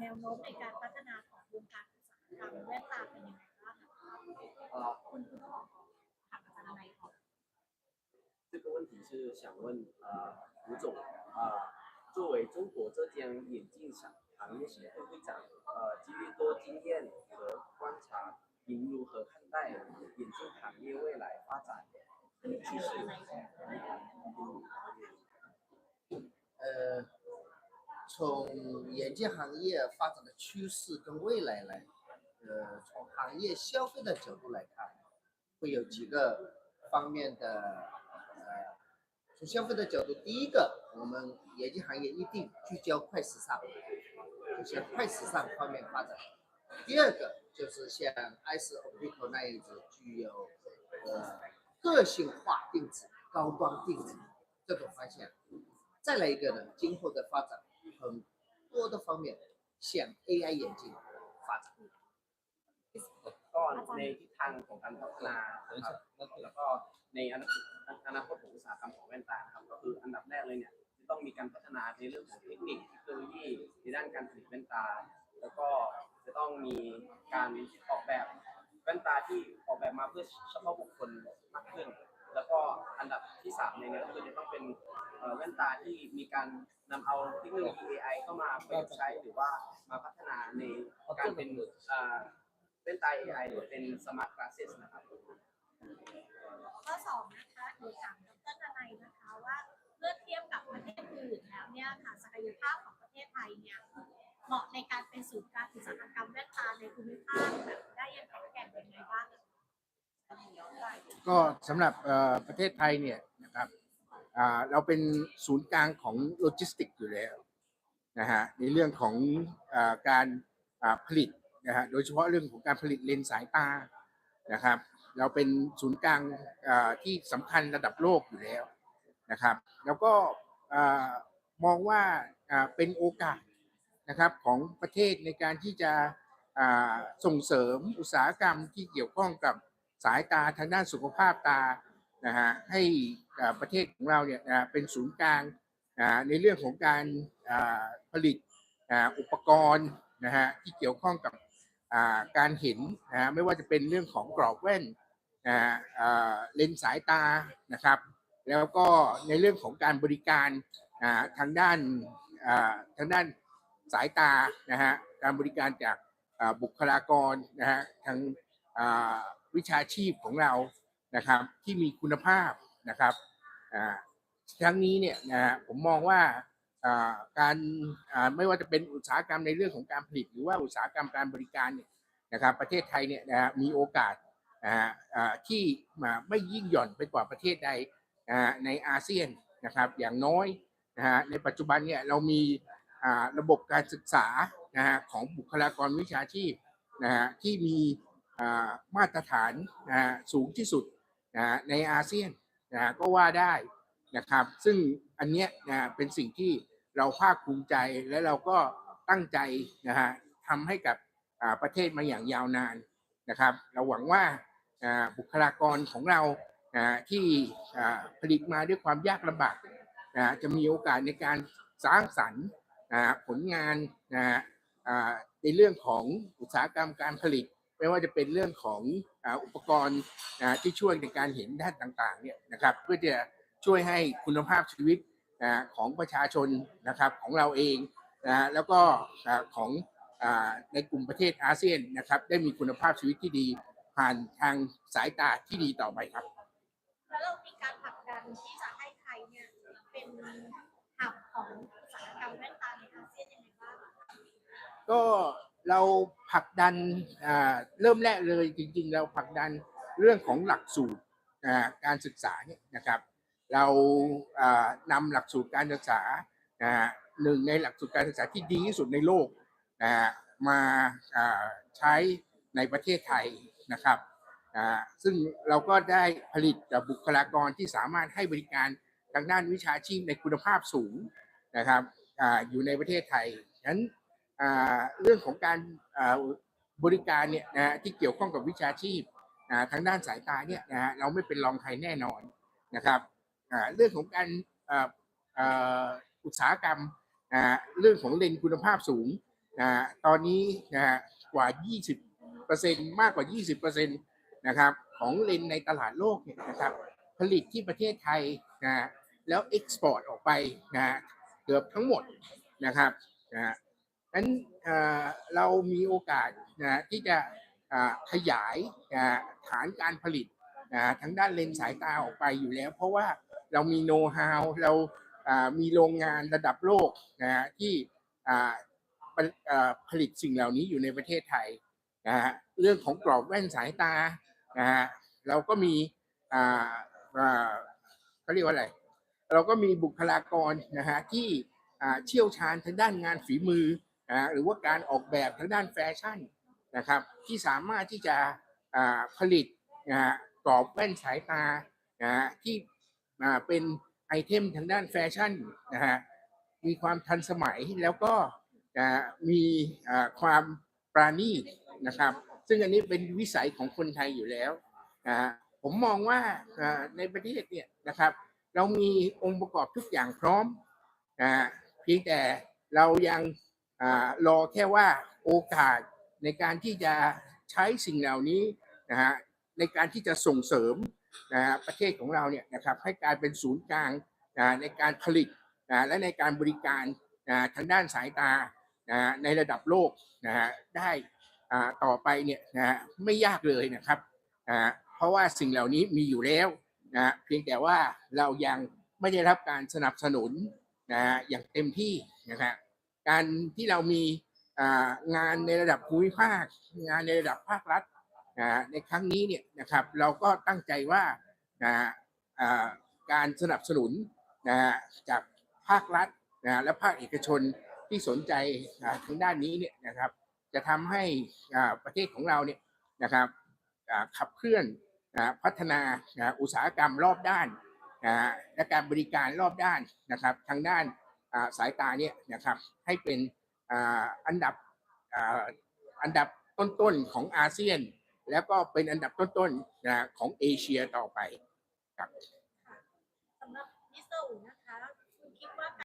แนวโน้มในการพัฒนาของวงการอุตสาหกรรมแว่นตาเป็นยังไงบ้างคะ 呃， คุณคุณต้องบอกถามอาจารย์อะไรก่อน 这个问题是想问呃吴总啊、作为中国浙江眼镜厂行业协会会长，呃，基于多经验和观察，您如何看待眼镜行业未来发展的趋势？呃， 从眼镜行业发展的趋势跟未来来，呃，从行业消费的角度来看，会有几个方面的，呃，从消费的角度，第一个，我们眼镜行业一定聚焦快时尚，就是快时尚方面发展。第二个就是像 ICE Optical 那样子，具有呃个性化定制、高端定制这种方向。再来一个呢，今后的发展方面向 AI 眼镜发展。 ก็ในทิศทางของการพัฒนานะครับแล้วก็ในอนาคตอนาคตของอุตสาหกรรมของแว่นตานะครับก็คืออันดับแรกเลยเนี่ยจะต้องมีการพัฒนาในเรื่องของเทคนิคเทคโนโลยีในด้านการผลิตแว่นตา แล้วก็จะต้องมีการออกแบบแว่นตาที่ออกแบบมาเพื่อเฉพาะบุคคลมากขึ้น แล้วก็อันดับที่สามเนี่ยก็คือจะต้องเป็นแว่นตาที่มีการนำเอาเทคโนโลยี AI เข้ามาประยุกต์ใช้หรือว่ามาพัฒนาในการเป็นเอ่อเป็น AI หรือเป็น smart glasses นะครับข้อสองนะคะหนูถามดรนายนะคะว่าเมื่อเทียบกับประเทศอื่นแล้วเนี่ยค่ะศักยภาพของประเทศไทยเนี่ยเหมาะในการเป็นศูนย์กางอุตสาหกรรมแว่นตาในภูมิภาคแบบได้อยังแข็งแกร่งยังไงบ้าง ก็สำหรับประเทศไทยเนี่ยนะครับเราเป็นศูนย์กลางของโลจิสติกส์อยู่แล้วนะฮะในเรื่องของอการผลิตนะฮะโดยเฉพาะเรื่องของการผลิตเลนส์สายตานะครับ เราเป็นศูนย์กลางที่สำคัญระดับโลกอยู่แล้วนะครับ แล้วก็มองว่าเป็นโอกาสนะครับของประเทศในการที่จะส่งเสริมอุตสาหกรรมที่เกี่ยวข้องกับ สายตาทางด้านสุขภาพตานะฮะให้ประเทศของเราเนี่ยเป็นศูนย์กลางในเรื่องของการผลิตอุปกรณ์นะฮะที่เกี่ยวข้องกับการเห็นนะฮะไม่ว่าจะเป็นเรื่องของกรอบแว่นนะฮะเลนส์สายตานะครับ แล้วก็ในเรื่องของการบริการทางด้านทางด้านสายตานะฮะการบริการจากบุคลากรนะฮะทาง วิชาชีพของเรานะครับ ที่มีคุณภาพนะครับอ่าครั้งนี้เนี่ยนะฮะผมมองว่าการไม่ว่าจะเป็นอุตสาหกรรมในเรื่องของการผลิต หรือว่าอุตสาหกรรมการบริการเนี่ยนะครับ ประเทศไทยเนี่ยนะฮะมีโอกาสอ่าที่ไม่ยิ่งหย่อนไปกว่าประเทศใดในอาเซียนนะครับ อย่างน้อยนะฮะในปัจจุบันเนี่ยเรามีระบบการศึกษานะฮะของบุคลากรวิชาชีพนะฮะที่มี มาตรฐานนะสูงที่สุดนะในอาเซียนนะก็ว่าได้นะครับซึ่งอันเนี้ยนะเป็นสิ่งที่เราภาคภูมิใจและเราก็ตั้งใจนะฮะทำให้กับประเทศมาอย่างยาวนานนะครับ เราหวังว่าบุคลากรของเรานะที่ผลิตมาด้วยความยากลำบากนะจะมีโอกาสในการสร้างสรรค์นะผลงานนะฮะในเรื่องของอุตสาหกรรมการผลิต ไม่ว่าจะเป็นเรื่องของอ่าอุปกรณ์นะที่ช่วยในการเห็นด้านต่างๆเนี่ยนะครับเพื่อจะช่วยให้คุณภาพชีวิตนะของประชาชนนะครับของเราเองนะแล้วก็อ่าของอ่าในกลุ่มประเทศอาเซียนนะครับได้มีคุณภาพชีวิตที่ดีผ่านทางสายตาที่ดีต่อไปครับ แล้วเรามีการผลักดันที่จะให้ไทยเนี่ยเป็นหับของอุตสาหกรรมแว่นตาในอาเซียนยังไงบ้างอะก็ เราผลักดันเริ่มแรกเลยจริง ๆ เราผลักดันเรื่องของหลักสูตรการศึกษาเนี่ยนะครับ เราอ่านำหลักสูตรการศึกษาหนึ่งในหลักสูตรการศึกษาที่ดีที่สุดในโลกนะมาใช้ในประเทศไทยนะครับซึ่งเราก็ได้ผลิตบุคลากรที่สามารถให้บริการทางด้านวิชาชีพในคุณภาพสูงนะครับออยู่ในประเทศไทยฉะนั้น เรื่องของการบริการเนี่ยนะที่เกี่ยวข้องกับวิชาชีพทางด้านสายตาเนี่ยนะเราไม่เป็นรองใครแน่นอนนะครับเรื่องของการอุตสาหกรรมเรื่องของเลนคุณภาพสูงตอนนี้นะกว่า 20%มากกว่า 20%นะครับของเลนในตลาดโลกเนี่ยนะครับผลิตที่ประเทศไทยนะแล้วเอ็กซ์พอร์ตออกไปนะเกือบทั้งหมดนะครับนะ นั้นเรามีโอกาสนะที่จะขยายนะฐานการผลิตนะทางด้านเลนส์สายตาออกไปอยู่แล้ว เพราะว่าเรามีโน้ตฮาวเรามีโรงงานระดับโลกนะฮะที่อ่าผลิตเอ่อผลิตสิ่งเหล่านี้อยู่ในประเทศไทยนะฮะเรื่องของกรอบแว่นสายตานะฮะเราก็มีเขาเรียกว่าอะไร เราก็มีบุคลากรนะฮะที่เชี่ยวชาญทางด้านงานฝีมือ นะหรือว่าการออกแบบทางด้านแฟชั่นนะครับ ที่สามารถที่จะผลิตนะกรอบแว่นสายตานะที่เป็นไอเทมทางด้านแฟชั่นนะฮะมีความทันสมัยแล้วก็มีความปราณีตนะครับ ซึ่งอันนี้เป็นวิสัยของคนไทยอยู่แล้วนะผมมองว่าในประเทศเนี่ยนะครับ เรามีองค์ประกอบทุกอย่างพร้อมนะเพียงแต่เรายัง รอแค่ว่าโอกาสในการที่จะใช้สิ่งเหล่านี้นะฮะในการที่จะส่งเสริมนะฮะประเทศของเราเนี่ยนะครับให้กลายเป็นศูนย์กลางนะในการผลิตนะและในการบริการนะทางด้านสายตานะในระดับโลกนะฮะได้อ่าต่อไปเนี่ยนะฮะไม่ยากเลยนะครับอ่าเพราะว่าสิ่งเหล่านี้มีอยู่แล้วนะฮะเพียงแต่ว่าเรายังไม่ได้รับการสนับสนุนนะฮะอย่างเต็มที่นะครับ การที่เรามีงานในระดับภูมิภาค งานในระดับภาครัฐในครั้งนี้เนี่ยนะครับเราก็ตั้งใจว่าการสนับสนุนจากภาครัฐและภาคเอกชนที่สนใจทางด้านนี้เนี่ยนะครับ จะทำให้ประเทศของเราเนี่ยนะครับขับเคลื่อนพัฒนาอุตสาหกรรมรอบด้านและการบริการรอบด้านนะครับทางด้าน สายตาเนี่ยนะครับให้เป็นอ,อันดับอ,อันดับต้นๆของอาเซียน แล้วก็เป็นอันดับต้นๆนะของเอเชียต่อไปครับสำหรับมิสเตอร์อูนะ